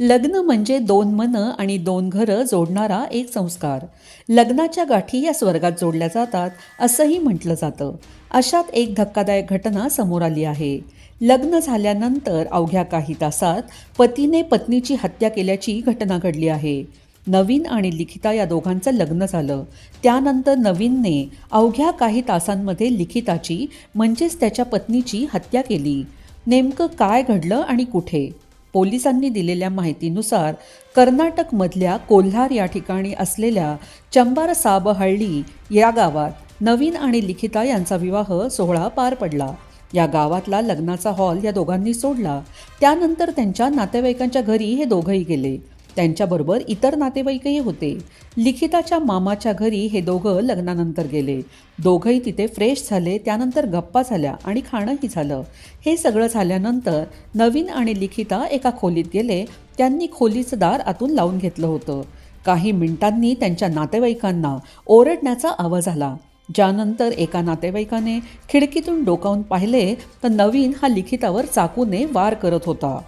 लग्न म्हणजे दोन मनं आणि दोन घरं जोडणारा एक संस्कार. लग्नाच्या गाठी या स्वर्गात जोडल्या जातात असंही म्हटलं जातं. अशात एक धक्कादायक घटना समोर आली आहे. लग्न झाल्यानंतर अवघ्या काही तासात पतीने पत्नीची हत्या केल्याची घटना घडली आहे. नवीन आणि लिखिता या दोघांचं लग्न झालं. त्यानंतर नवीनने अवघ्या काही तासांमध्ये लिखिताची म्हणजेच त्याच्या पत्नीची हत्या केली. नेमकं काय घडलं आणि कुठे? पोलिसांनी दिलेल्या माहितीनुसार कर्नाटकमधल्या कोल्हार या ठिकाणी असलेल्या चंबार साबहळ्ळी या गावात नवीन आणि लिखिता यांचा विवाह सोहळा पार पडला. या गावातला लग्नाचा हॉल या दोघांनी सोडला. त्यानंतर त्यांच्या नातेवाईकांच्या घरी हे दोघंही गेले. त्यांच्याबरोबर इतर नातेवाईकही होते. लिखिताच्या मामाच्या घरी हे दोघं लग्नानंतर गेले. दोघंही तिथे फ्रेश झाले त्यानंतर गप्पा झाल्या आणि खाणंही झालं. हे सगळं झाल्यानंतर नवीन आणि लिखिता एका खोलीत गेले. त्यांनी खोलीचं दार आतून लावून घेतलं होतं. काही मिनिटांनी त्यांच्या नातेवाईकांना ओरडण्याचा आवाज आला. ज्यानंतर एका नातेवाईकाने खिडकीतून डोकावून पाहिले तर नवीन हा लिखितावर चाकूने वार करत होता.